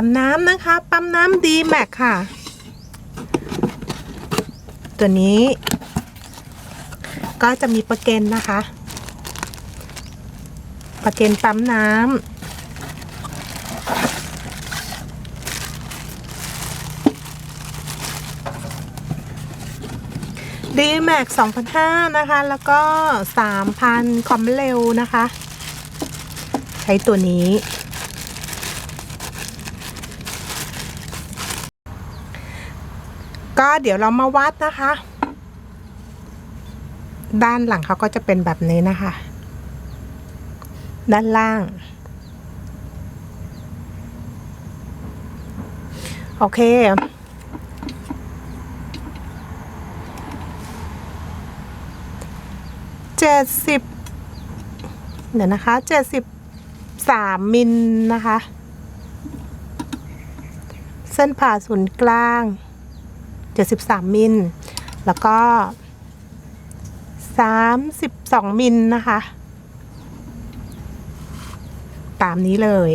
ปั๊มน้ำนะคะ ปั๊มน้ำดีแม็กค่ะ ตัวนี้ ก็จะมีประเกนนะคะ ประเกนปั๊มน้ำดีแม็ก2,500นะคะ แล้วก็3,000คอมเร็วนะคะ ใช้ตัวนี้ ก็เดี๋ยวเรามาวัดนะคะ ด้านหลังเขาก็จะเป็นแบบนี้นะคะ ด้านล่าง โอเคเจ็ดสิบเดี๋ยวนะคะเจ็ดสิบสามมิลนะคะ เส้นผ่าศูนย์กลาง 73 มิล แล้วก็ 32 มิลนะคะ ตามนี้เลย